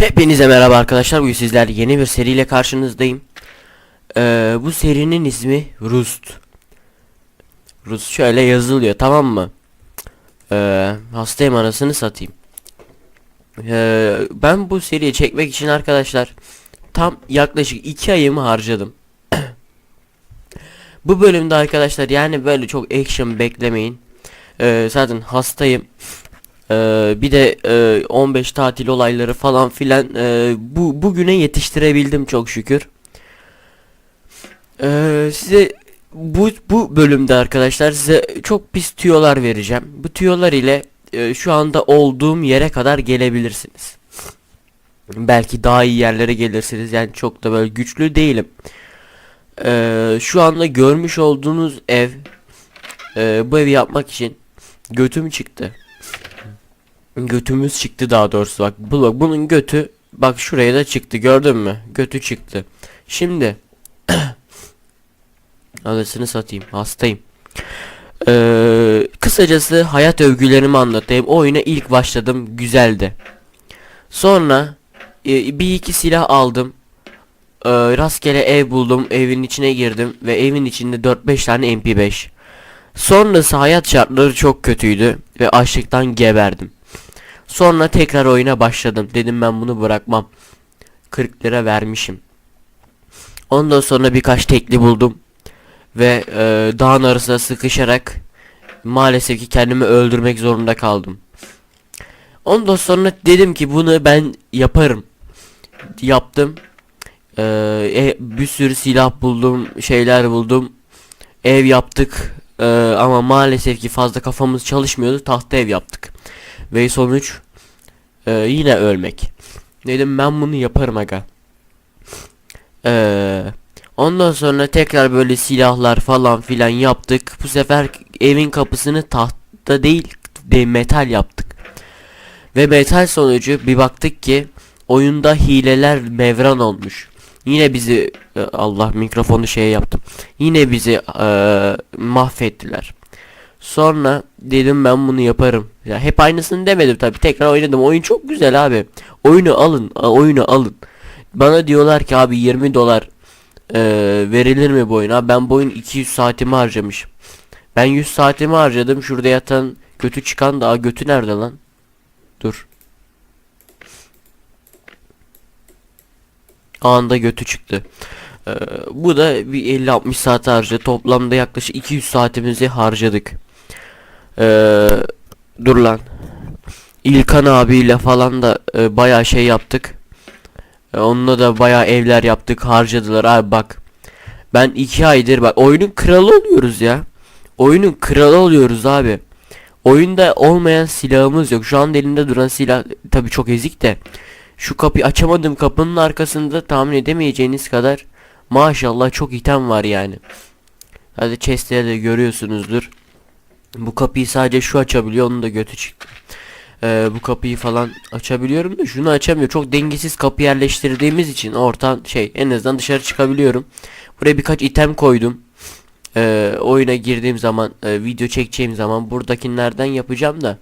Hepinize merhaba arkadaşlar. Bugün sizler yeni bir seriyle karşınızdayım. Ee, bu serinin ismi Rust. Rust şöyle yazılıyor tamam mı? Ee, hastayım anasını satayım. Ee, ben bu seriyi çekmek için arkadaşlar tam yaklaşık 2 ayımı harcadım. bu bölümde arkadaşlar yani böyle çok action beklemeyin. Ee, zaten hastayım. Ee, bir de e, 15 tatil olayları falan filan e, bu bugüne yetiştirebildim çok şükür. Ee, size bu bu bölümde arkadaşlar size çok pis tüyolar vereceğim. Bu tüyolar ile e, şu anda olduğum yere kadar gelebilirsiniz. Belki daha iyi yerlere gelirsiniz. Yani çok da böyle güçlü değilim. Ee, şu anda görmüş olduğunuz ev e, bu evi yapmak için götüm çıktı. Götümüz çıktı daha doğrusu bak. Bu bunun götü bak şuraya da çıktı gördün mü? Götü çıktı. Şimdi Anasını satayım hastayım. Ee, kısacası hayat övgülerimi anlatayım. O oyuna ilk başladım güzeldi. Sonra e, bir iki silah aldım. Ee, rastgele ev buldum. Evin içine girdim ve evin içinde 4-5 tane MP5. Sonrası hayat şartları çok kötüydü ve açlıktan geberdim. Sonra tekrar oyuna başladım. Dedim ben bunu bırakmam. 40 lira vermişim. Ondan sonra birkaç tekli buldum. Ve e, dağın arasına sıkışarak maalesef ki kendimi öldürmek zorunda kaldım. Ondan sonra dedim ki bunu ben yaparım. Yaptım. E, e, bir sürü silah buldum, şeyler buldum. Ev yaptık. E, ama maalesef ki fazla kafamız çalışmıyordu. Tahta ev yaptık. Ve sonuç e, yine ölmek. Dedim ben bunu yaparım aga. Eee Ondan sonra tekrar böyle silahlar falan filan yaptık. Bu sefer evin kapısını tahta değil de metal yaptık. Ve metal sonucu bir baktık ki oyunda hileler mevran olmuş. Yine bizi e, Allah mikrofonu şey yaptım. Yine bizi e, mahvettiler. Sonra dedim ben bunu yaparım. Ya hep aynısını demedim tabi. Tekrar oynadım. Oyun çok güzel abi. Oyunu alın. Oyunu alın. Bana diyorlar ki abi 20 dolar e, verilir mi bu oyuna? Ben bu oyun 200 saatimi harcamışım. Ben 100 saatimi harcadım. Şurada yatan götü çıkan da Aa, götü nerede lan? Dur. Anda götü çıktı. Ee, bu da bir 50-60 saat harcadı. Toplamda yaklaşık 200 saatimizi harcadık. Ee, dur lan. İlkan abiyle falan da e, bayağı şey yaptık. E, onunla da bayağı evler yaptık harcadılar abi bak. Ben iki aydır bak oyunun kralı oluyoruz ya. Oyunun kralı oluyoruz abi. Oyunda olmayan silahımız yok. Şu an elimde duran silah tabi çok ezik de. Şu kapıyı açamadım kapının arkasında tahmin edemeyeceğiniz kadar maşallah çok item var yani. Hadi chestleri de görüyorsunuzdur. Bu kapıyı sadece şu açabiliyor onun da götü çıktı. Ee, bu kapıyı falan açabiliyorum da şunu açamıyor. Çok dengesiz kapı yerleştirdiğimiz için ortadan şey en azından dışarı çıkabiliyorum. Buraya birkaç item koydum. Ee, oyuna girdiğim zaman e, video çekeceğim zaman buradakilerden yapacağım da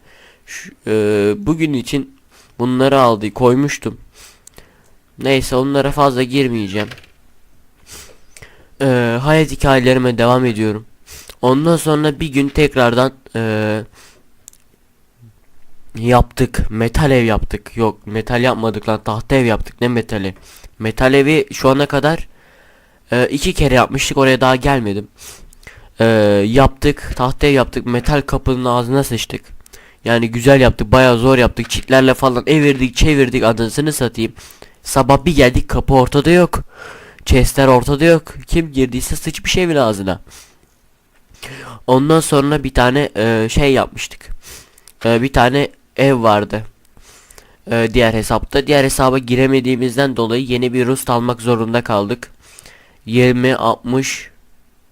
şu, e, bugün için bunları aldı koymuştum. Neyse onlara fazla girmeyeceğim. Ee, hayat hikayelerime devam ediyorum. Ondan sonra bir gün tekrardan eee yaptık. Metal ev yaptık. Yok metal yapmadık lan. Tahta ev yaptık. Ne metali? Metal evi şu ana kadar e, iki kere yapmıştık. Oraya daha gelmedim. E, yaptık. Tahta ev yaptık. Metal kapının ağzına sıçtık. Yani güzel yaptık. Bayağı zor yaptık. Çitlerle falan evirdik çevirdik. Adını satayım. Sabah bir geldik kapı ortada yok. Chestler ortada yok. Kim girdiyse sıçmış evin ağzına. Ondan sonra bir tane e, şey yapmıştık. E, bir tane ev vardı. E, diğer hesapta. Diğer hesaba giremediğimizden dolayı yeni bir Rust almak zorunda kaldık. 20 60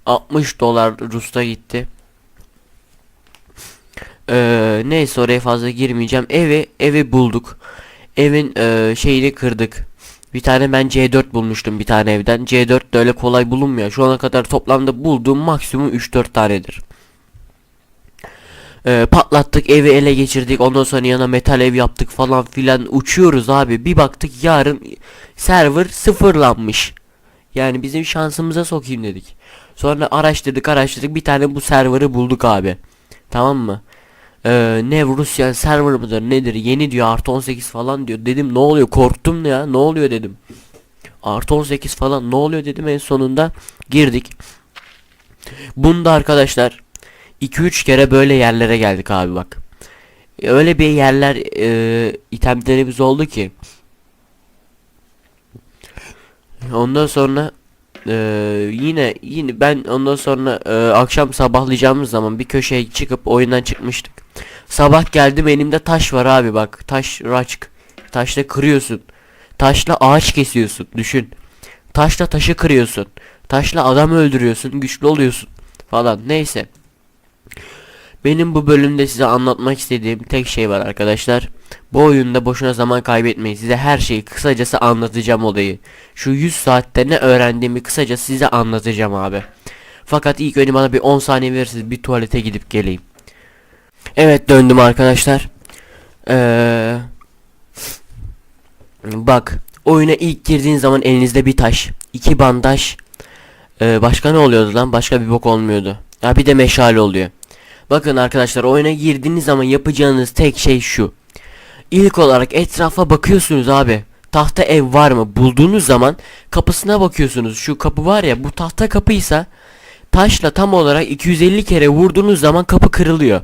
60 dolar Rust'a gitti. E, neyse oraya fazla girmeyeceğim. Evi evi bulduk. Evin e, şeyini kırdık. Bir tane ben C4 bulmuştum bir tane evden. C4 de öyle kolay bulunmuyor. Şu ana kadar toplamda bulduğum maksimum 3-4 tanedir. Ee, patlattık evi ele geçirdik. Ondan sonra yana metal ev yaptık falan filan. Uçuyoruz abi. Bir baktık yarın server sıfırlanmış. Yani bizim şansımıza sokayım dedik. Sonra araştırdık araştırdık. Bir tane bu serverı bulduk abi. Tamam mı ee, ne Rusya server mıdır nedir yeni diyor artı 18 falan diyor. Dedim ne oluyor? Korktum ya ne oluyor? dedim. Artı 18 falan ne oluyor? dedim. En sonunda girdik. Bunda arkadaşlar 2-3 kere böyle yerlere geldik abi bak. Öyle bir yerler e, itemlerimiz oldu ki. Ondan sonra e, yine yine ben ondan sonra e, akşam sabahlayacağımız zaman bir köşeye çıkıp oyundan çıkmıştık. Sabah geldim elimde taş var abi bak taş raçk. Taşla kırıyorsun. Taşla ağaç kesiyorsun düşün. Taşla taşı kırıyorsun. Taşla adam öldürüyorsun güçlü oluyorsun falan neyse. Benim bu bölümde size anlatmak istediğim tek şey var arkadaşlar. Bu oyunda boşuna zaman kaybetmeyin. Size her şeyi kısacası anlatacağım olayı. Şu 100 saatte ne öğrendiğimi kısaca size anlatacağım abi. Fakat ilk önce bana bir 10 saniye verirseniz bir tuvalete gidip geleyim. Evet döndüm arkadaşlar. Ee, bak oyuna ilk girdiğin zaman elinizde bir taş, iki bandaj, ee, başka ne oluyordu lan? Başka bir bok olmuyordu. Ya bir de meşale oluyor. Bakın arkadaşlar oyuna girdiğiniz zaman yapacağınız tek şey şu. İlk olarak etrafa bakıyorsunuz abi. Tahta ev var mı? Bulduğunuz zaman kapısına bakıyorsunuz. Şu kapı var ya bu tahta kapıysa taşla tam olarak 250 kere vurduğunuz zaman kapı kırılıyor.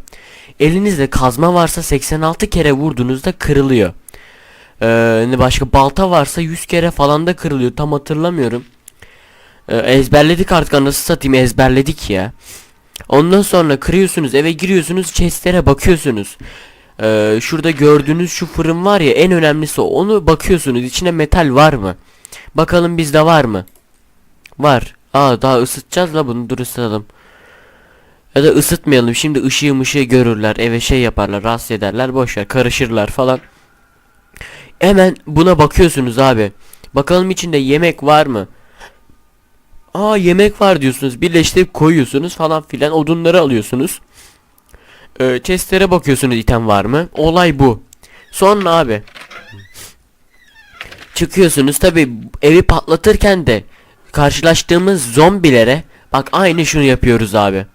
Elinizde kazma varsa 86 kere vurduğunuzda kırılıyor. Ee, başka balta varsa 100 kere falan da kırılıyor. Tam hatırlamıyorum. Ee, ezberledik artık anasını satayım ezberledik ya. Ondan sonra kırıyorsunuz eve giriyorsunuz chestlere bakıyorsunuz. Ee, şurada gördüğünüz şu fırın var ya en önemlisi onu bakıyorsunuz içine metal var mı? Bakalım bizde var mı? Var. Aa daha ısıtacağız la bunu dur ısıtalım. Ya da ısıtmayalım şimdi ışığı mışığı görürler eve şey yaparlar rahatsız ederler boşver karışırlar falan. Hemen buna bakıyorsunuz abi. Bakalım içinde yemek var mı? Aa yemek var diyorsunuz. Birleştirip koyuyorsunuz falan filan. Odunları alıyorsunuz. Ee, chestlere bakıyorsunuz item var mı? Olay bu. Sonra abi. Çıkıyorsunuz tabi evi patlatırken de karşılaştığımız zombilere bak aynı şunu yapıyoruz abi.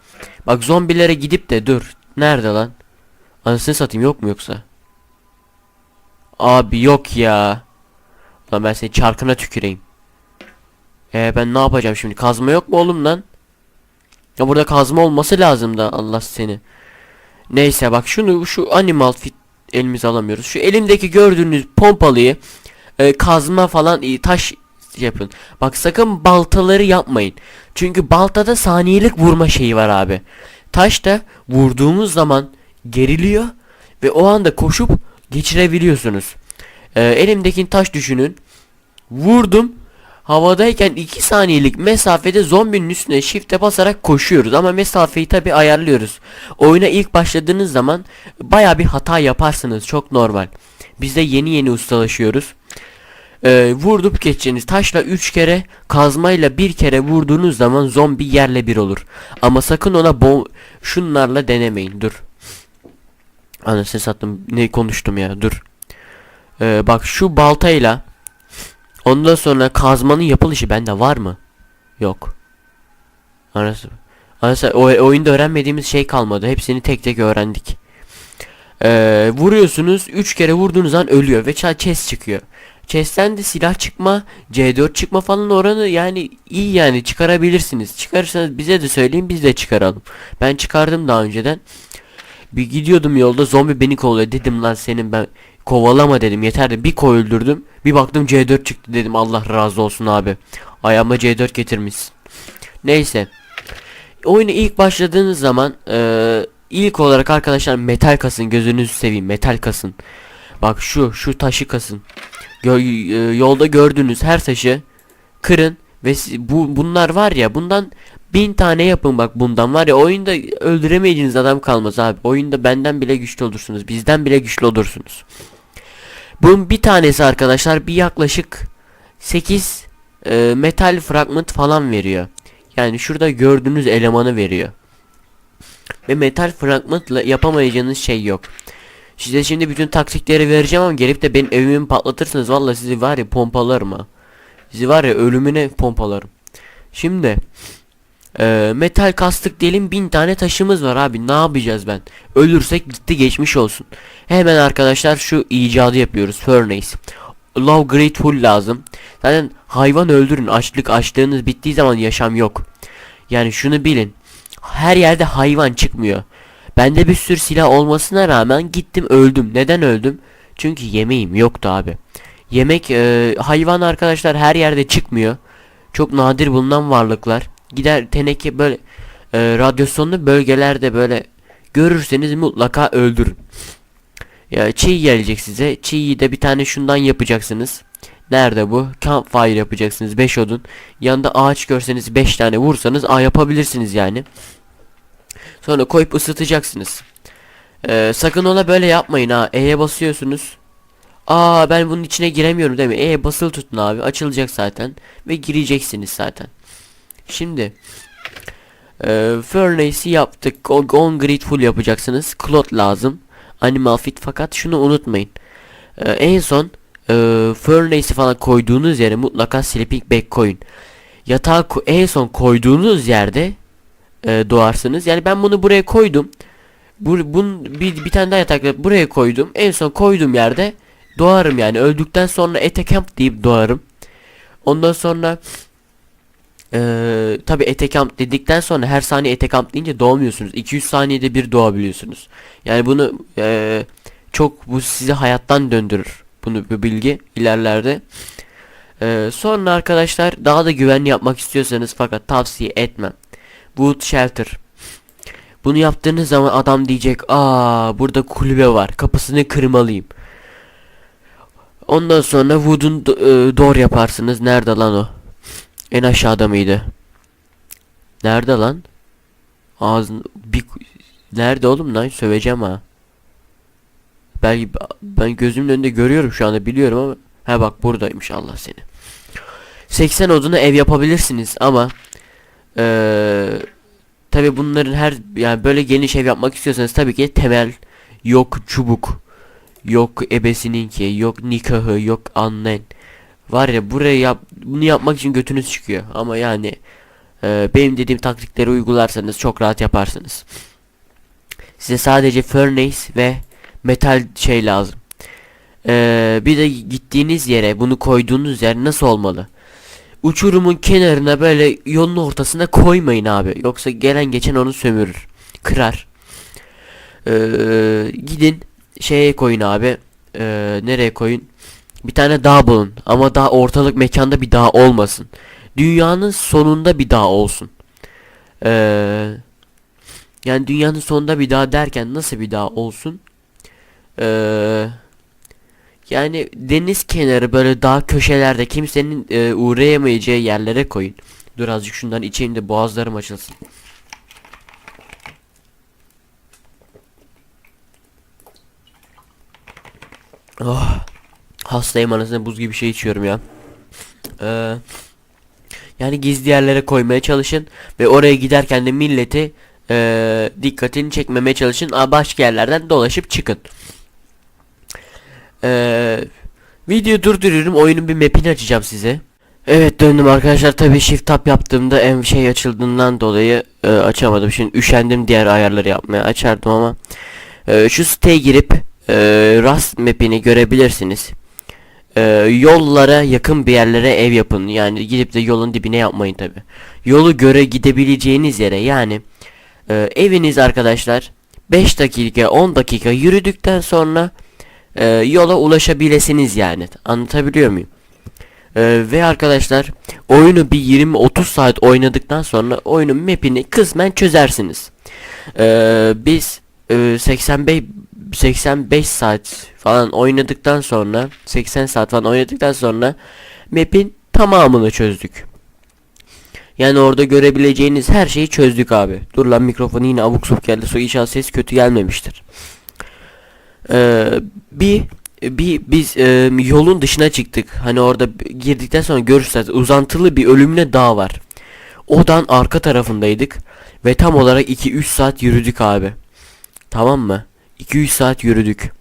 Bak zombilere gidip de dur. Nerede lan? Anasını satayım yok mu yoksa? Abi yok ya. Lan ben seni çarkına tüküreyim. Ee ben ne yapacağım şimdi? Kazma yok mu oğlum lan? Ya burada kazma olması lazım da Allah seni. Neyse bak şunu şu animal fit elimize alamıyoruz. Şu elimdeki gördüğünüz pompalıyı e, kazma falan e, taş yapın. Bak sakın baltaları yapmayın. Çünkü baltada saniyelik vurma şeyi var abi. Taş da vurduğumuz zaman geriliyor ve o anda koşup geçirebiliyorsunuz. E, elimdeki taş düşünün. Vurdum Havadayken 2 saniyelik mesafede zombinin üstüne shift'e basarak koşuyoruz ama mesafeyi tabi ayarlıyoruz. Oyuna ilk başladığınız zaman baya bir hata yaparsınız çok normal. Biz de yeni yeni ustalaşıyoruz. Ee, vurdup geçeceğiniz taşla 3 kere kazmayla bir kere vurduğunuz zaman zombi yerle bir olur. Ama sakın ona bom şunlarla denemeyin dur. Anasını sattım ne konuştum ya dur. Ee, bak şu baltayla Ondan sonra kazmanın yapılışı bende var mı? Yok. Anası. Anası o oyunda öğrenmediğimiz şey kalmadı. Hepsini tek tek öğrendik. Ee, vuruyorsunuz 3 kere vurduğunuz an ölüyor ve chest çıkıyor. Chest'ten de silah çıkma, C4 çıkma falan oranı yani iyi yani çıkarabilirsiniz. Çıkarırsanız bize de söyleyin biz de çıkaralım. Ben çıkardım daha önceden. Bir gidiyordum yolda zombi beni kovalıyor dedim lan senin ben Kovalama dedim yeter de bir koy öldürdüm. Bir baktım C4 çıktı dedim Allah razı olsun abi. Ayağıma C4 getirmişsin. Neyse. Oyunu ilk başladığınız zaman e, ilk olarak arkadaşlar metal kasın gözünüzü seveyim metal kasın. Bak şu şu taşı kasın. E, yolda gördüğünüz her taşı kırın ve bu bunlar var ya bundan bin tane yapın bak bundan var ya oyunda öldüremeyeceğiniz adam kalmaz abi. Oyunda benden bile güçlü olursunuz. Bizden bile güçlü olursunuz. Bunun bir tanesi arkadaşlar bir yaklaşık 8 e, metal fragment falan veriyor. Yani şurada gördüğünüz elemanı veriyor. ve metal fragmentla yapamayacağınız şey yok. Size şimdi bütün taktikleri vereceğim ama gelip de benim evimi patlatırsınız valla sizi var ya pompalarım ha. Sizi var ya ölümüne pompalarım. Şimdi e, metal kastık diyelim bin tane taşımız var abi ne yapacağız ben? Ölürsek gitti geçmiş olsun. Hemen arkadaşlar şu icadı yapıyoruz furnace. Love grateful lazım. Zaten hayvan öldürün açlık açlığınız bittiği zaman yaşam yok. Yani şunu bilin. Her yerde hayvan çıkmıyor. Bende bir sürü silah olmasına rağmen gittim öldüm. Neden öldüm? Çünkü yemeğim yoktu abi. Yemek e, hayvan arkadaşlar her yerde çıkmıyor. Çok nadir bulunan varlıklar. Gider teneke böyle e, radyasyonlu bölgelerde böyle görürseniz mutlaka öldürün. Ya çiğ gelecek size. Çiğyi de bir tane şundan yapacaksınız. Nerede bu? Campfire yapacaksınız 5 odun. Yanında ağaç görseniz 5 tane vursanız a yapabilirsiniz yani. Sonra koyup ısıtacaksınız. Ee, sakın ola böyle yapmayın ha. E'ye basıyorsunuz. Aa ben bunun içine giremiyorum değil mi? E'ye basılı tutun abi. Açılacak zaten. Ve gireceksiniz zaten. Şimdi. E, Furnace'i yaptık. O on grateful yapacaksınız. Cloth lazım. Animal fit fakat şunu unutmayın. Ee, en son e, Furnace'i falan koyduğunuz yere mutlaka sleeping bag koyun. Yatağı en son koyduğunuz yerde e, doğarsınız. Yani ben bunu buraya koydum. Bu, bun, bir, bir tane daha yatak buraya koydum. En son koyduğum yerde doğarım yani. Öldükten sonra ete camp deyip doğarım. Ondan sonra eee tabi ete camp dedikten sonra her saniye ete camp deyince doğmuyorsunuz. 200 saniyede bir doğabiliyorsunuz. Yani bunu eee, çok bu sizi hayattan döndürür. Bunu bu bilgi ilerlerde. Eee, sonra arkadaşlar daha da güvenli yapmak istiyorsanız fakat tavsiye etmem. Wood Shelter. Bunu yaptığınız zaman adam diyecek aa burada kulübe var kapısını kırmalıyım. Ondan sonra Wood'un e, door yaparsınız. Nerede lan o? En aşağıda mıydı? Nerede lan? Ağzın bir nerede oğlum lan söveceğim ha. Belki ben gözümün önünde görüyorum şu anda biliyorum ama ha bak buradaymış Allah seni. 80 oduna ev yapabilirsiniz ama eee tabi bunların her yani böyle geniş ev yapmak istiyorsanız tabii ki temel yok çubuk yok ebesininki yok nikahı yok annen. Var ya buraya yap bunu yapmak için götünüz çıkıyor. Ama yani e, benim dediğim taktikleri uygularsanız çok rahat yaparsınız. Size sadece furnace ve metal şey lazım. E, bir de gittiğiniz yere bunu koyduğunuz yer nasıl olmalı uçurumun kenarına böyle yolun ortasına koymayın abi yoksa gelen geçen onu sömürür kırar Ee, gidin şeye koyun abi. Ee, nereye koyun? Bir tane dağ bulun. Ama dağ ortalık mekanda bir dağ olmasın. Dünyanın sonunda bir dağ olsun. Ee, yani dünyanın sonunda bir dağ derken nasıl bir dağ olsun? Ee, yani deniz kenarı böyle dağ köşelerde kimsenin e, uğrayamayacağı yerlere koyun. Dur azıcık şundan içeyim de boğazlarım açılsın. Oh. Hastayım anasını buz gibi şey içiyorum ya. Ee, yani gizli yerlere koymaya çalışın ve oraya giderken de milleti ee, dikkatini çekmemeye çalışın. Başka yerlerden dolaşıp çıkın. Ee, video durduruyorum. Oyunun bir map'ini açacağım size. Evet döndüm arkadaşlar. Tabii shift tab yaptığımda en şey açıldığından dolayı e, açamadım. Şimdi üşendim diğer ayarları yapmaya. Açardım ama e, şu siteye girip e, Rust map'ini görebilirsiniz. E, yollara yakın bir yerlere ev yapın. Yani gidip de yolun dibine yapmayın tabi. Yolu göre gidebileceğiniz yere yani e, eviniz arkadaşlar 5 dakika 10 dakika yürüdükten sonra e, yola ulaşabilesiniz yani. Anlatabiliyor muyum? E, ve arkadaşlar oyunu bir 20-30 saat oynadıktan sonra oyunun map'ini kısmen çözersiniz. E, biz e, 85 85 saat falan oynadıktan sonra 80 saat falan oynadıktan sonra map'in tamamını çözdük. Yani orada görebileceğiniz her şeyi çözdük abi. Dur lan mikrofonu yine abuk subuk geldi. So inşallah ses kötü gelmemiştir. Ee, bir bir biz e, yolun dışına çıktık. Hani orada girdikten sonra görürsünüz uzantılı bir ölümle dağ var. Odan arka tarafındaydık ve tam olarak 2-3 saat yürüdük abi. Tamam mı? 2-3 saat yürüdük.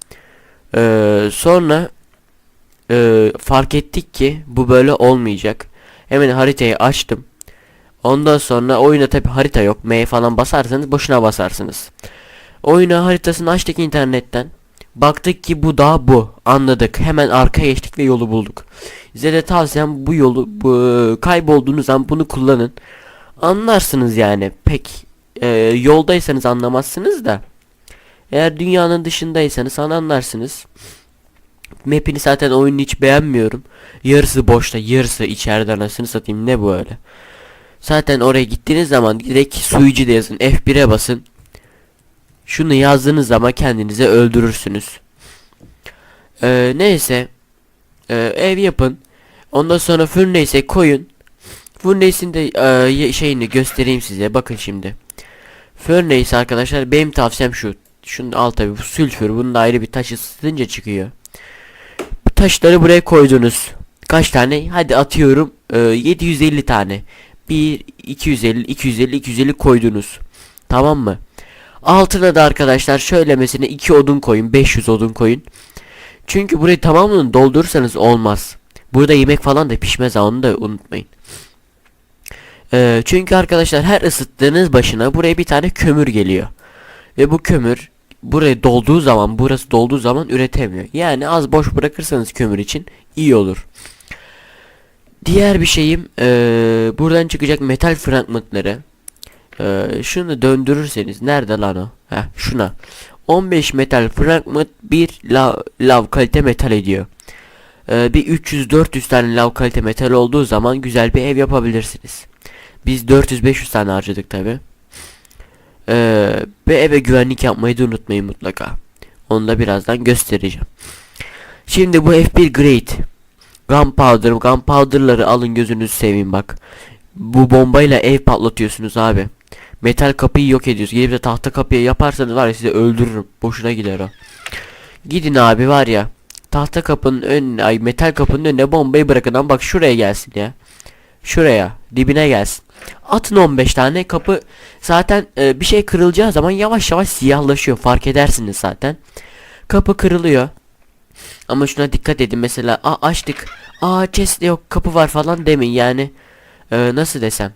Ee, sonra e, fark ettik ki bu böyle olmayacak. Hemen haritayı açtım. Ondan sonra oyuna tabi harita yok. M falan basarsanız boşuna basarsınız. Oyuna haritasını açtık internetten. Baktık ki bu da bu. Anladık. Hemen arka geçtik ve yolu bulduk. Size de tavsiyem bu yolu bu, kaybolduğunuz zaman bunu kullanın. Anlarsınız yani. Pek e, yoldaysanız anlamazsınız da. Eğer dünyanın dışındaysanız anlarsınız. Map'ini zaten oyunu hiç beğenmiyorum. Yarısı boşta, yarısı içeride anasını satayım ne bu öyle. Zaten oraya gittiğiniz zaman direkt suyucu da yazın. F1'e basın. Şunu yazdığınız zaman kendinize öldürürsünüz. Ee, neyse. Ee, ev yapın. Ondan sonra furnace'e koyun. Furnace'in de e, şeyini göstereyim size. Bakın şimdi. Furnace arkadaşlar benim tavsiyem şu. Şunun alt tabi bu sülfür. Bunun da ayrı bir taş ısıtınca çıkıyor. Bu taşları buraya koydunuz. Kaç tane? Hadi atıyorum. e, 750 tane. 1 250 250 250 koydunuz. Tamam mı? Altına da arkadaşlar şöyle mesela 2 odun koyun, 500 odun koyun. Çünkü burayı tamamını doldurursanız olmaz. Burada yemek falan da pişmez onu da unutmayın. Ee, çünkü arkadaşlar her ısıttığınız başına buraya bir tane kömür geliyor. Ve bu kömür buraya dolduğu zaman, burası dolduğu zaman üretemiyor. Yani az boş bırakırsanız kömür için iyi olur. Diğer bir şeyim eee, buradan çıkacak metal fragmentları. Eee, şunu döndürürseniz nerede lan o? Heh, şuna. 15 metal fragment bir lav, lav kalite metal ediyor. Eee, bir 300-400 tane lav kalite metal olduğu zaman güzel bir ev yapabilirsiniz. Biz 400-500 tane harcadık tabi. Eee ve eve güvenlik yapmayı da unutmayın mutlaka. Onu da birazdan göstereceğim. Şimdi bu F1 Great. Gunpowder, gunpowder'ları alın gözünüzü seveyim bak. Bu bombayla ev patlatıyorsunuz abi. Metal kapıyı yok ediyorsunuz. Gelip de tahta kapıya yaparsanız var ya sizi öldürürüm. Boşuna gider o. Gidin abi var ya. Tahta kapının önüne, ay metal kapının önüne bombayı bırakın ama bak şuraya gelsin ya. Şuraya, dibine gelsin. Atın 15 tane kapı zaten e, bir şey kırılacağı zaman yavaş yavaş siyahlaşıyor fark edersiniz zaten. Kapı kırılıyor. Ama şuna dikkat edin mesela a açtık. Aa chest yok kapı var falan demeyin yani. Ee, nasıl desem.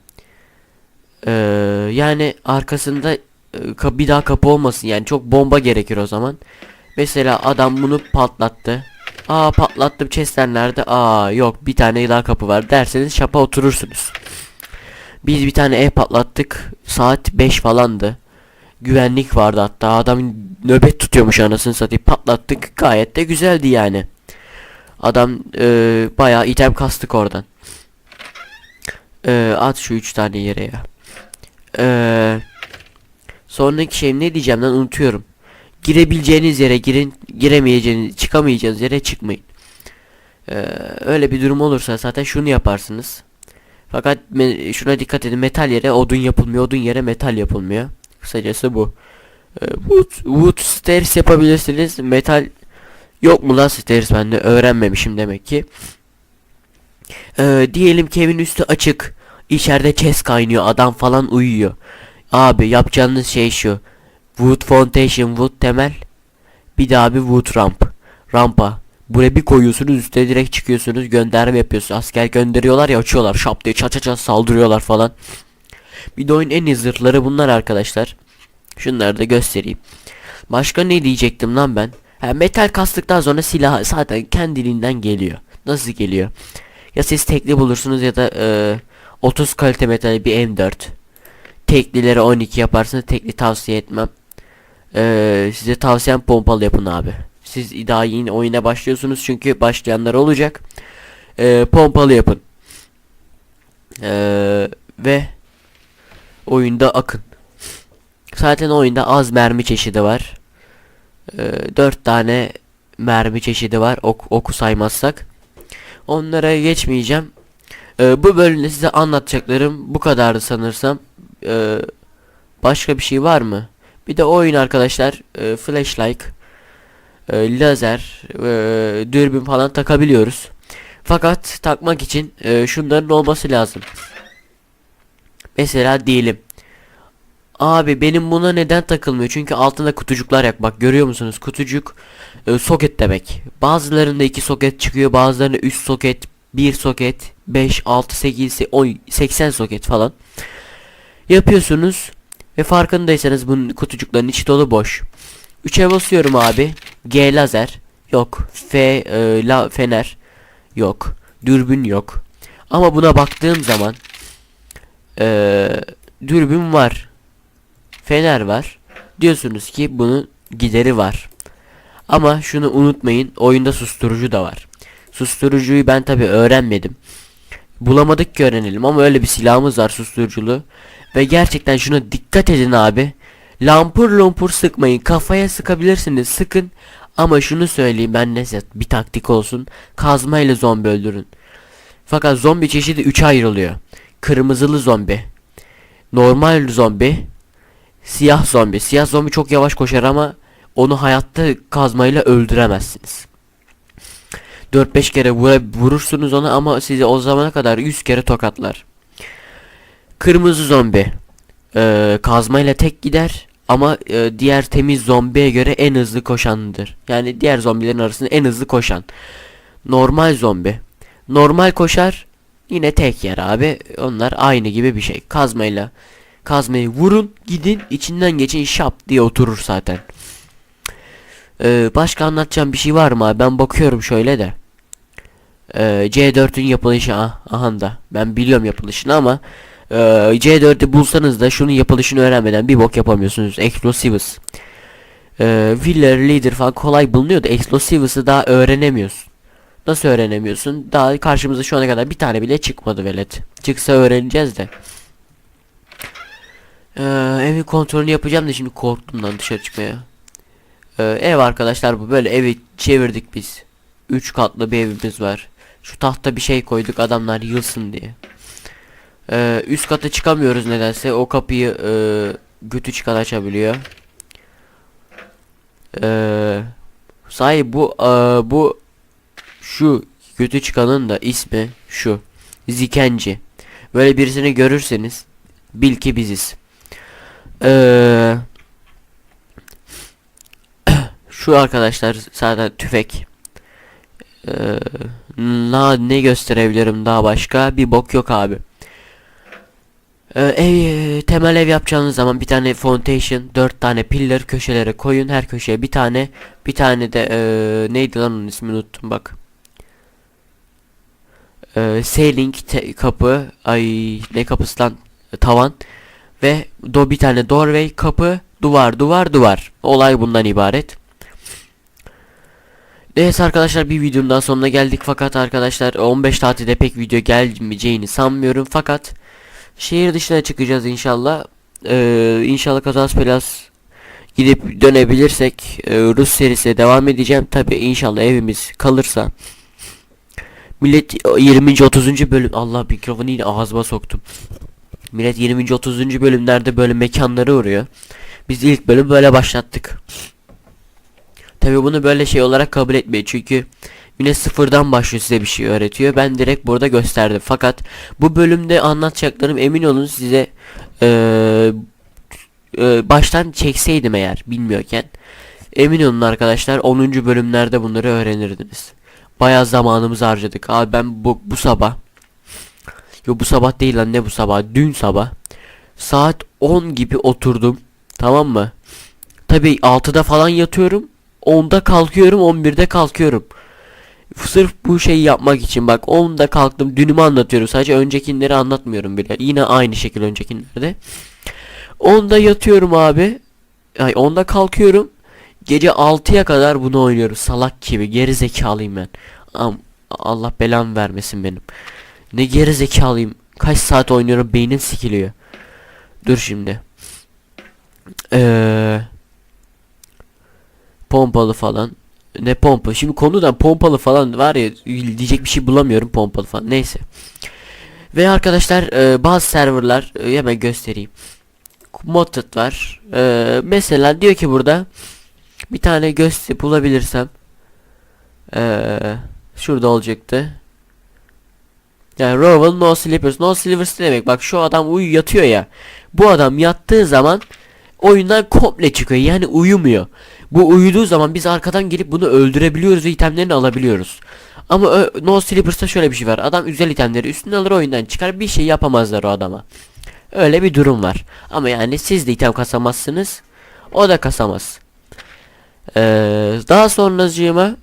Ee, yani arkasında e, bir daha kapı olmasın yani çok bomba gerekir o zaman. Mesela adam bunu patlattı. Aa patlattım chestler nerede? Aa yok bir tane daha kapı var derseniz şapa oturursunuz. Biz bir tane ev patlattık. Saat 5 falandı. Güvenlik vardı hatta adam nöbet tutuyormuş anasını satayım patlattık gayet de güzeldi yani. Adam e, bayağı item kastık oradan. E, at şu üç tane yere ya. E, sonraki şey ne diyeceğim lan unutuyorum. Girebileceğiniz yere girin, giremeyeceğiniz, çıkamayacağınız yere çıkmayın. E, öyle bir durum olursa zaten şunu yaparsınız. Fakat şuna dikkat edin metal yere odun yapılmıyor, odun yere metal yapılmıyor. Kısacası bu. Ee, wood, wood stairs yapabilirsiniz. Metal yok mu lan stairs ben de öğrenmemişim demek ki. Ee, diyelim ki evin üstü açık. İçeride chest kaynıyor. Adam falan uyuyor. Abi yapacağınız şey şu. Wood foundation, wood temel. Bir daha bir wood ramp. Rampa. Buraya bir koyuyorsunuz üstüne direkt çıkıyorsunuz gönderme yapıyorsunuz. Asker gönderiyorlar ya açıyorlar şap diye çat çat saldırıyorlar falan. Bir de oyun en iyi bunlar arkadaşlar. Şunları da göstereyim. Başka ne diyecektim lan ben? Ha, metal kastıktan sonra silah zaten kendiliğinden geliyor. Nasıl geliyor? Ya siz tekli bulursunuz ya da e, 30 kalite metal bir M4. Teklileri 12 yaparsınız. Tekli tavsiye etmem. E, size tavsiyem pompalı yapın abi. Siz daha yeni oyuna başlıyorsunuz çünkü başlayanlar olacak. E, pompalı yapın. E, ve oyunda akın. Zaten oyunda az mermi çeşidi var. Ee, 4 tane mermi çeşidi var ok oku saymazsak. Onlara geçmeyeceğim. Ee, bu bölümde size anlatacaklarım bu kadardı sanırsam. Ee, başka bir şey var mı? Bir de oyun arkadaşlar e, flashlight, e, lazer, e, dürbün falan takabiliyoruz. Fakat takmak için e, şunların olması lazım. Mesela diyelim. Abi benim buna neden takılmıyor? Çünkü altında kutucuklar yak. Bak görüyor musunuz? Kutucuk e, soket demek. Bazılarında iki soket çıkıyor. Bazılarında 3 soket, 1 soket, 5, 6, 8, 10, 80 soket falan. Yapıyorsunuz. Ve farkındaysanız bunun kutucukların içi dolu boş. 3'e basıyorum abi. G lazer. Yok. F e, la fener. Yok. Dürbün yok. Ama buna baktığım zaman eee dürbün var. Fener var. Diyorsunuz ki bunun gideri var. Ama şunu unutmayın. Oyunda susturucu da var. Susturucuyu ben tabi öğrenmedim. Bulamadık ki öğrenelim ama öyle bir silahımız var susturuculu. Ve gerçekten şuna dikkat edin abi. Lampur lumpur sıkmayın. Kafaya sıkabilirsiniz. Sıkın. Ama şunu söyleyeyim ben neyse bir taktik olsun. Kazma ile zombi öldürün. Fakat zombi çeşidi 3'e ayrılıyor. Kırmızılı zombi. Normal zombi. Siyah zombi. Siyah zombi çok yavaş koşar ama onu hayatta kazmayla öldüremezsiniz. 4-5 kere vura, vurursunuz ona ama sizi o zamana kadar 100 kere tokatlar. Kırmızı zombi. Ee, kazmayla tek gider ama e, diğer temiz zombiye göre en hızlı koşandır. Yani diğer zombilerin arasında en hızlı koşan. Normal zombi. Normal koşar yine tek yer abi. Onlar aynı gibi bir şey. Kazmayla kazmayı vurun gidin içinden geçin şap diye oturur zaten. Ee, başka anlatacağım bir şey var mı abi? Ben bakıyorum şöyle de. Ee, C4'ün yapılışı ah, aha da. Ben biliyorum yapılışını ama ee, C4'ü bulsanız da şunun yapılışını öğrenmeden bir bok yapamıyorsunuz. Explosives. Ee, Wheeler, Leader falan kolay bulunuyor da Explosives'ı daha öğrenemiyorsun. Nasıl öğrenemiyorsun? Daha karşımıza şu ana kadar bir tane bile çıkmadı velet. Çıksa öğreneceğiz de. Ee, evin kontrolünü yapacağım da şimdi korktum lan dışarı çıkmaya. Ee, ev arkadaşlar bu böyle evi çevirdik biz. 3 katlı bir evimiz var. Şu tahta bir şey koyduk adamlar yılsın diye. Ee, üst kata çıkamıyoruz nedense. O kapıyı e, götü çıkan açabiliyor. Ee, sahi bu e, bu şu götü çıkanın da ismi şu. Zikenci. Böyle birisini görürseniz bil ki biziz. Ee, şu arkadaşlar zaten tüfek. Ee, na, ne gösterebilirim daha başka? Bir bok yok abi. Ee, ev temel ev yapacağınız zaman bir tane foundation, dört tane pillar köşelere koyun. Her köşeye bir tane, bir tane de ee, neydi lan onun ismini unuttum bak. Ee, ceiling te- kapı, ay ne kapısı lan tavan ve do bir tane doorway kapı, duvar, duvar, duvar. Olay bundan ibaret. Neyse arkadaşlar bir videonun daha sonuna geldik fakat arkadaşlar 15 tatilde pek video gelmeyeceğini sanmıyorum fakat Şehir dışına çıkacağız inşallah. Ee, inşallah kazas belas gidip dönebilirsek e, Rus serisine devam edeceğim. Tabi inşallah evimiz kalırsa. Millet 20. 30. bölüm Allah mikrofonu yine ağzıma soktum. Millet 20. 30. bölümlerde böyle mekanları uğruyor. Biz ilk bölüm böyle başlattık. Tabi bunu böyle şey olarak kabul etmeyin çünkü Yine sıfırdan başlıyor size bir şey öğretiyor. Ben direkt burada gösterdim. Fakat bu bölümde anlatacaklarım emin olun size ee, e, baştan çekseydim eğer bilmiyorken. Emin olun arkadaşlar 10. bölümlerde bunları öğrenirdiniz. Bayağı zamanımızı harcadık. Abi ben bu, bu sabah Yo bu sabah değil lan ne bu sabah dün sabah saat 10 gibi oturdum tamam mı? Tabi 6'da falan yatıyorum 10'da kalkıyorum 11'de kalkıyorum. Sırf bu şeyi yapmak için bak 10'da kalktım dünümü anlatıyorum sadece öncekileri anlatmıyorum bile. Yine aynı şekilde öncekilerde. 10'da yatıyorum abi. Ay 10'da kalkıyorum. Gece 6'ya kadar bunu oynuyorum. Salak gibi geri zekalıyım ben. Am Allah belamı vermesin benim. Ne geri zekalıyım kaç saat oynuyorum beynim sikiliyor. Dur şimdi. Eee pompalı falan ne pompa. Şimdi konudan pompalı falan var ya diyecek bir şey bulamıyorum pompalı falan. Neyse. Ve arkadaşlar e, bazı serverlar e, hemen göstereyim. Modded var. E, mesela diyor ki burada bir tane göster bulabilirsem e, şurada olacaktı. Yani Roval no sleepers. No sleepers ne demek? Bak şu adam uyu yatıyor ya. Bu adam yattığı zaman oyundan komple çıkıyor. Yani uyumuyor. Bu uyuduğu zaman biz arkadan gelip bunu öldürebiliyoruz ve itemlerini alabiliyoruz. Ama No Sleepers'ta şöyle bir şey var. Adam güzel itemleri üstüne alır oyundan çıkar. Bir şey yapamazlar o adama. Öyle bir durum var. Ama yani siz de item kasamazsınız. O da kasamaz. Ee, daha sonracığıma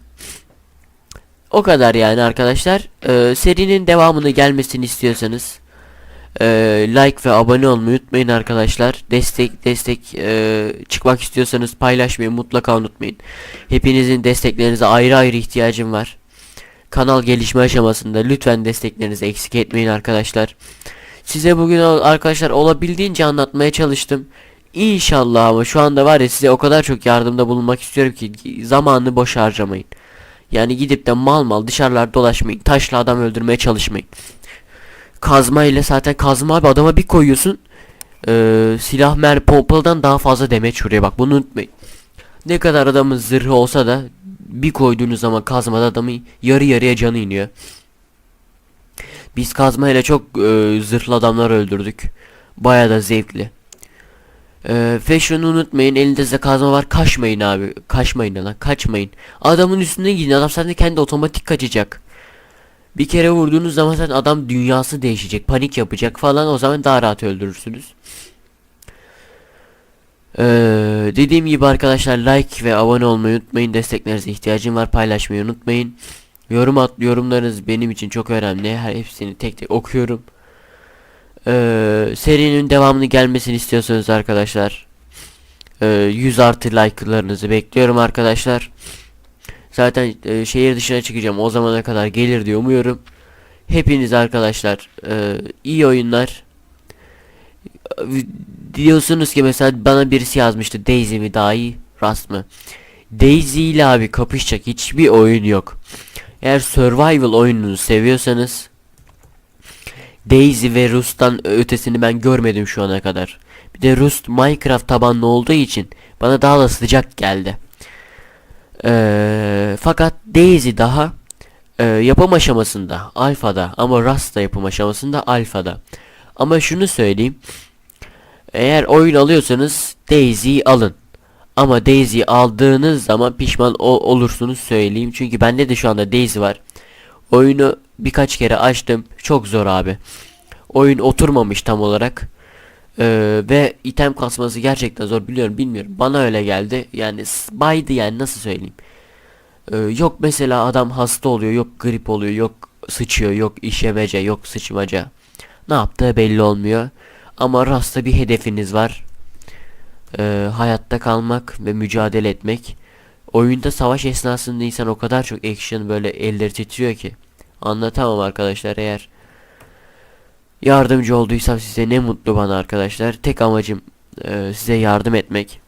o kadar yani arkadaşlar. Ee, serinin devamını gelmesini istiyorsanız e, like ve abone olmayı unutmayın arkadaşlar. Destek destek e, çıkmak istiyorsanız paylaşmayı mutlaka unutmayın. Hepinizin desteklerinize ayrı ayrı ihtiyacım var. Kanal gelişme aşamasında lütfen desteklerinizi eksik etmeyin arkadaşlar. Size bugün arkadaşlar olabildiğince anlatmaya çalıştım. İnşallah ama şu anda var ya size o kadar çok yardımda bulunmak istiyorum ki zamanını boş harcamayın. Yani gidip de mal mal dışarılarda dolaşmayın. Taşla adam öldürmeye çalışmayın. Kazma ile zaten kazma abi adama bir koyuyorsun. Ee, silah mer pompalıdan daha fazla demeç vuruyor bak bunu unutmayın. Ne kadar adamın zırhı olsa da bir koyduğunuz zaman kazmada adamı yarı yarıya canı iniyor. Biz kazma ile çok e, zırhlı adamlar öldürdük. Baya da zevkli. Ee, ve şunu unutmayın elinizde kazma var kaçmayın abi kaçmayın lan kaçmayın adamın üstüne gidin adam zaten kendi otomatik kaçacak bir kere vurduğunuz zaman zaten adam dünyası değişecek panik yapacak falan. O zaman daha rahat öldürürsünüz. Ee, dediğim gibi arkadaşlar like ve abone olmayı unutmayın. Desteklerinize ihtiyacım var paylaşmayı unutmayın. Yorum at yorumlarınız benim için çok önemli. Her hepsini tek tek okuyorum. Ee, serinin devamını gelmesini istiyorsanız arkadaşlar e, 100 artı like'larınızı bekliyorum arkadaşlar. Zaten e, şehir dışına çıkacağım o zamana kadar gelir diye umuyorum. Hepiniz arkadaşlar e, iyi oyunlar. Diyorsunuz ki mesela bana birisi yazmıştı Daisy mi daha iyi Rust mı? Daisy ile abi kapışacak hiçbir oyun yok. Eğer survival oyununu seviyorsanız Daisy ve Rust'tan ötesini ben görmedim şu ana kadar. Bir de Rust Minecraft tabanlı olduğu için bana daha da sıcak geldi. Ee, fakat Daisy daha e, yapım aşamasında alfada ama Rust da yapım aşamasında alfada. Ama şunu söyleyeyim. Eğer oyun alıyorsanız Daisy'yi alın. Ama Daisy aldığınız zaman pişman ol- olursunuz söyleyeyim. Çünkü bende de şu anda Daisy var. Oyunu birkaç kere açtım. Çok zor abi. Oyun oturmamış tam olarak. Ee, ve item kasması gerçekten zor biliyorum bilmiyorum. Bana öyle geldi. Yani baydı yani nasıl söyleyeyim. Ee, yok mesela adam hasta oluyor. Yok grip oluyor. Yok sıçıyor. Yok işemece. Yok sıçmaca. Ne yaptığı belli olmuyor. Ama Rast'ta bir hedefiniz var. Ee, hayatta kalmak ve mücadele etmek. Oyunda savaş esnasında insan o kadar çok action böyle elleri titriyor ki. Anlatamam arkadaşlar eğer yardımcı olduysam size ne mutlu bana arkadaşlar. Tek amacım e, size yardım etmek.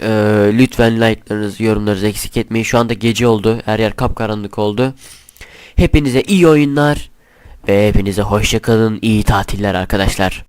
E, lütfen like'larınızı yorumlarınızı eksik etmeyin. Şu anda gece oldu. Her yer kapkaranlık oldu. Hepinize iyi oyunlar ve hepinize hoşça kalın. iyi tatiller arkadaşlar.